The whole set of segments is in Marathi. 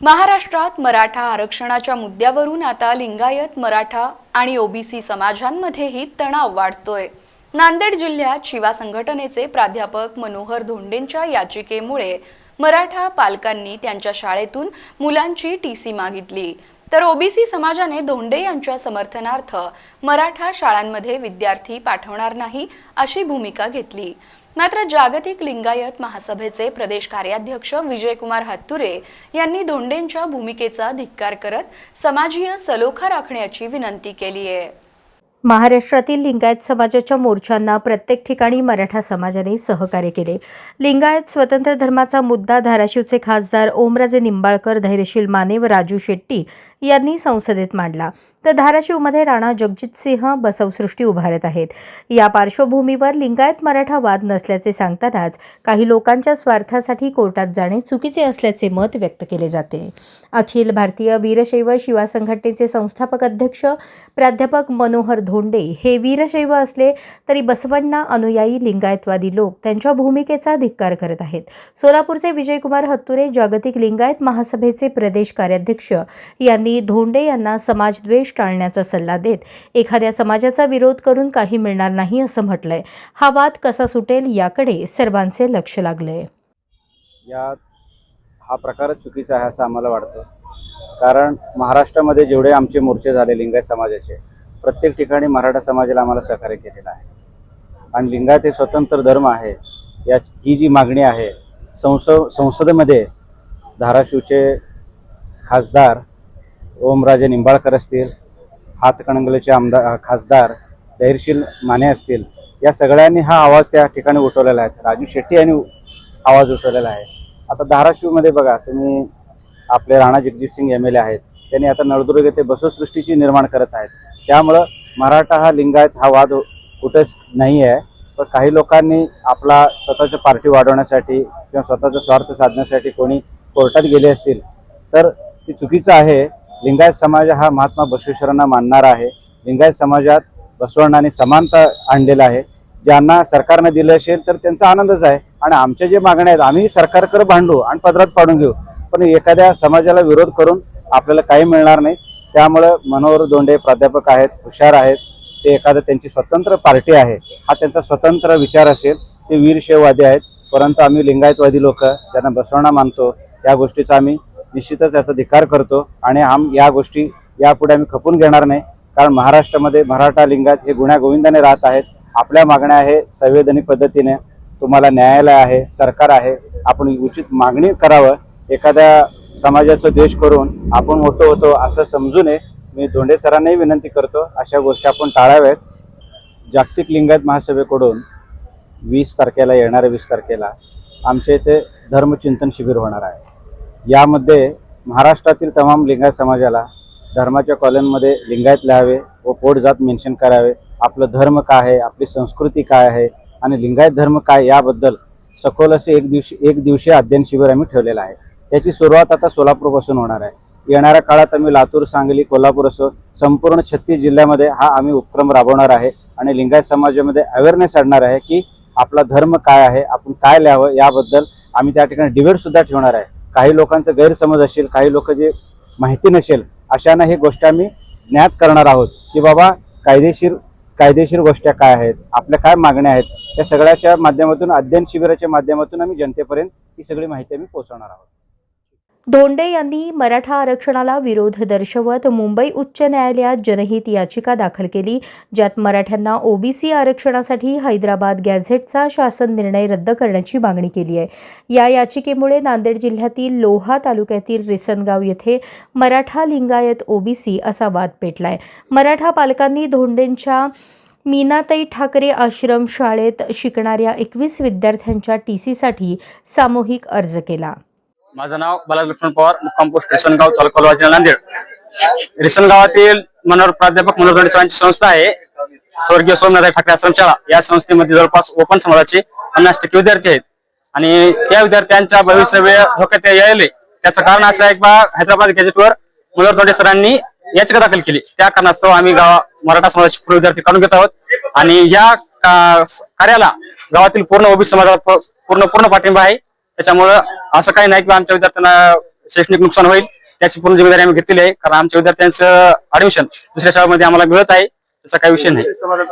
महाराष्ट्रात मराठा आरक्षणाच्या मुद्द्यावरून आता लिंगायत मराठा आणि ओबीसी समाजांमध्येही तणाव वाढतोय. नांदेड जिल्ह्यात शिवा संघटनेचे प्राध्यापक मनोहर धोंडेंच्या याचिकेमुळे मराठा पालकांनी त्यांच्या शाळेतून मुलांची टीसी मागितली. तर ओबीसी समाजाने धोंडे यांच्या समर्थनार्थ मराठा शाळांमध्ये विद्यार्थी पाठवणार नाही अशी भूमिका घेतली. मात्र जागतिक लिंगायत महासभेचे प्रदेश कार्याध्यक्ष विजयकुमार हत्तुरे यांनी धोंडेंच्या भूमिकेचा धिक्कार करत समाजीय सलोखा राखण्याची विनंती केली आहे. महाराष्ट्रातील लिंगायत समाजाच्या मोर्चांना प्रत्येक ठिकाणी मराठा समाजाने सहकार्य केले. लिंगायत स्वतंत्र धर्माचा मुद्दा धाराशिवचे खासदार ओमराजे निंबाळकर धैर्यशील माने व राजू शेट्टी यांनी संसदेत मांडला. तर धाराशिवमध्ये राणा जगजितसिंह बसवसृष्टी उभारत आहेत. या पार्श्वभूमीवर लिंगायत मराठा वाद नसल्याचे सांगतानाच काही लोकांच्या स्वार्थासाठी कोर्टात जाणे चुकीचे असल्याचे मत व्यक्त केले जाते. अखिल भारतीय वीरशैव शिवा संघटनेचे संस्थापक अध्यक्ष प्राध्यापक मनोहर धोंडे हे वीरशैव असले तरी बसवण्णा अनुयायी लिंगायतवादी लोक त्यांच्या भूमिकेचा धिक्कार करत आहेत. सोलापूरचे विजयकुमार हत्तुरे जागतिक लिंगायत महासभेचे प्रदेश कार्याध्यक्ष यांनी धोंडे यांना समाजद्वेष टाळण्याचा सल्ला देत एखाद्या समाजाचा विरोध करून काही मिळणार नाही असं म्हटलंय. हा वाद कसा सुटेल याकडे सर्वांचे लक्ष लागलंय. यात हा प्रकारच चुकीचा आहे असं आम्हाला वाटतं. कारण महाराष्ट्रामध्ये जेवढे आमचे मोर्चे झाले लिंगायत समाजाचे प्रत्येक ठिकाणी मराठा समाजाला आम्हाला सहकार्य केलेलं आहे. आणि लिंगायत हे स्वतंत्र धर्म आहे. या ही जी मागणी आहे संसद संसदेमध्ये धाराशिवचे खासदार ओमराजे निंबाळकर असतील हातकणंगलेचे आमदार खासदार धैर्यशील माने असतील या सगळ्यांनी हा आवाज त्या ठिकाणी उठवलेला आहे. राजू शेट्टी यांनी आवाज उठवलेला आहे. आता धाराशिवमध्ये बघा तुम्ही आपले Rana Jagjitsingh M L A आहेत. त्यांनी आता नळदुर्ग येथे बसवसृष्टीची निर्माण करत आहेत. त्यामुळं मराठा हा लिंगायत हा वाद कुठेच नाही आहे. पण काही लोकांनी आपला स्वतःच्या पार्टी वाढवण्यासाठी किंवा स्वतःचा स्वार्थ साधण्यासाठी कोणी कोर्टात गेले असतील तर ते चुकीचं आहे. लिंगायत समाज हा महात्मा बसवेश्वरांना मानणारा आहे. लिंगायत समाजात बसवण्णाने समानता आणलेला आहे. ज्यांना सरकारने दिलं असेल तर त्यांचा आनंदच आहे. आणि आमच्या जे मागण्या आहेत आम्ही सरकारकडे भांडू आणि पदरात पाडून घेऊ. पण एखाद्या समाजाला विरोध करून आपल्याला काही मिळणार नाही. त्यामुळं मनोहर दोंडे प्राध्यापक आहेत हुशार आहेत. ते एखादं त्यांची स्वतंत्र पार्टी आहे. हा त्यांचा स्वतंत्र विचार असेल. ते वीरशैववादी आहेत. परंतु आम्ही लिंगायतवादी लोक ज्यांना बसवणा मानतो या गोष्टीचा आम्ही निश्चितच याचा धिकार करतो आणि आम या गोष्टी यापुढे आम्ही खपून घेणार नाही. कारण महाराष्ट्रामध्ये मराठा लिंगात हे गुन्ह्या गोविंदाने राहत आहेत. आपल्या मागण्या आहे संवैधानिक पद्धतीने तुम्हाला न्यायालय आहे सरकार आहे. आपण उचित मागणी करावं. एखाद्या समाजाचा देश करून आपण मोठं होतो असं समजू नये. मी धोंडे सरांनाही विनंती करतो अशा गोष्टी आपण टाळाव्यात. जागतिक लिंगायत महासभेकडून वीस तारखेला येणाऱ्या वीस तारखेला आमच्या इथे धर्मचिंतन शिबिर होणार आहे. यामध्ये महाराष्ट्रातील तमाम लिंगायत समाजाला धर्माच्या कॉलममध्ये लिंगायत लिहावे व पोट जात मेन्शन करावे. आपलं धर्म काय आहे? आपली संस्कृती काय आहे? आणि लिंगायत धर्म काय याबद्दल सखोल असे एक दिवशी एक दिवशी अध्ययन शिबिर आम्ही ठेवलेलं आहे. त्याची सुरुवात आता सोलापूरपासून होणार आहे. येणाऱ्या काळात आम्ही लातूर सांगली कोल्हापूर असो संपूर्ण छत्तीस जिल्ह्यामध्ये हा आम्ही उपक्रम राबवणार आहे आणि लिंगायत समाजामध्ये अवेअरनेस आणणार आहे की आपला धर्म काय आहे? आपण काय लिहावं? याबद्दल आम्ही त्या ठिकाणी डिबेटसुद्धा ठेवणार आहे. काही लोकांचा गैरसमज असेल काही लोक जे माहिती नसेल अशांना ही गोष्ट आम्ही ज्ञात करणार आहोत की बाबा कायदेशीर कायदेशीर गोष्टी काय आहेत आपल्या काय मागण्या आहेत या सगळ्याच्या माध्यमातून अध्ययन शिबिराच्या माध्यमातून आम्ही जनतेपर्यंत ही सगळी माहिती आम्ही पोहोचवणार आहोत. धोंडे यांनी मराठा आरक्षणाला विरोध दर्शवत मुंबई उच्च न्यायालयात जनहित याचिका दाखल केली ज्यात मराठ्यांना ओबीसी आरक्षणासाठी हैदराबाद गॅझेटचा शासन निर्णय रद्द करण्याची मागणी केली आहे. या याचिकेमुळे नांदेड जिल्ह्यातील लोहा तालुक्यातील रिसनगाव येथे मराठा लिंगायत ओबीसी असा वाद पेटलाय. मराठा पालकांनी धोंडेंच्या मीनाताई ठाकरे आश्रम शाळेत शिकणाऱ्या एकवीस विद्यार्थ्यांच्या टी सीसाठी सामूहिक अर्ज केला. माझं नाव बालाजी लक्ष्मण पवार मुक्काम पोस्ट रिसनगाव तालुका लोहा जिल्हा नांदेड. रिसनगावातील मनोहर प्राध्यापक मनोहर सरांची संस्था आहे. स्वर्गीय सोमनाथ ठाकरे आश्रमशाळा. या संस्थेमध्ये जवळपास ओपन समाजाचे पन्नास टक्के विद्यार्थी आहेत. आणि त्या विद्यार्थ्यांच्या भविष्य धोक्यात यायले. त्याचं कारण असं आहे की बा हैदराबाद गॅजेटवर मनोहर धोंडे सरांनी याचिका दाखल केली. त्या कारणास्तव आम्ही गावा मराठा समाजाचे पूर्ण विद्यार्थी काढून घेत आहोत. आणि या कार्याला गावातील पूर्ण ओबीसी समाजाला पूर्ण पूर्ण पाठिंबा आहे. त्याच्यामुळं असं काही नाही की आमच्या विद्यार्थ्यांना शैक्षणिक नुकसान होईल त्याची पूर्ण जबाबदारी आम्ही घेतलेली आहे. कारण आमच्या विद्यार्थ्यांचं ऍडमिशन दुसऱ्या शाळेमध्ये आम्हाला मिळत आहे त्याचा काही विषय नाही.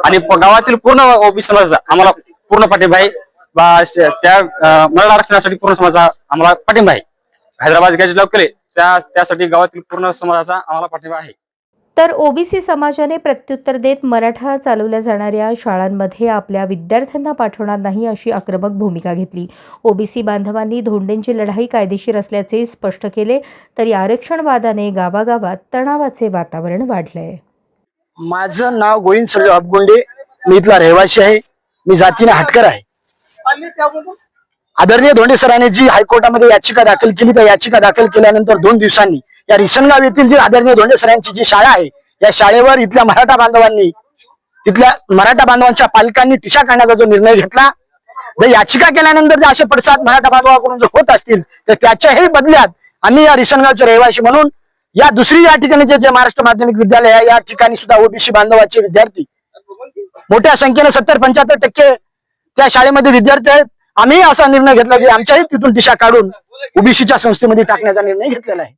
आणि गावातील पूर्ण ओबीसी समाजाचा आम्हाला पूर्ण पाठिंबा आहे. बा त्या मराठा आरक्षणासाठी पूर्ण समाजाचा आम्हाला पाठिंबा आहे. हैदराबाद गॅजेट लवकर केले त्या त्यासाठी गावातील पूर्ण समाजाचा आम्हाला पाठिंबा आहे. तर ओबीसी समाजाने प्रत्युत्तर देत मराठा चालवल्या जाणाऱ्या शाळांमध्ये आपल्या विद्यार्थ्यांना पाठवणार नाही अशी आक्रमक भूमिका घेतली. ओबीसी बांधवांनी धोंडेंची लढाई कायदेशीर असल्याचे स्पष्ट केले तरी आरक्षणवादाने गावागावात तणावाचे वातावरण वाढलंय माझं नाव गोविंद सर्ज अबगुंडे मी इथला रहिवासी आहे. मी जातीने हटकर आहे. आदरणीय धोंडे सरांनी जी हायकोर्टामध्ये याचिका दाखल केली त्या याचिका दाखल केल्यानंतर दोन दिवसांनी या रिसनगाव येथील जी आदरणीय धोंडे सरांची जी शाळा आहे या शाळेवर इथल्या मराठा बांधवांनी तिथल्या मराठा बांधवांच्या पालकांनी टिशा काढण्याचा जो निर्णय घेतला जर याचिका केल्यानंतर जर असे पडसाद मराठा बांधवाकडून जर होत असतील तर त्याच्याही बदल्यात आम्ही या रिसनगावचे रहिवासी म्हणून या दुसरी या ठिकाणी जे जे महाराष्ट्र माध्यमिक विद्यालय आहे या ठिकाणी सुद्धा ओबीसी बांधवाचे विद्यार्थी मोठ्या संख्येने सत्तर पंच्याहत्तर टक्के त्या शाळेमध्ये विद्यार्थी आहेत. आम्ही असा निर्णय घेतला की आमच्याही तिथून दिशा काढून ओबीसीच्या संस्थेमध्ये टाकण्याचा निर्णय घेतलेला आहे.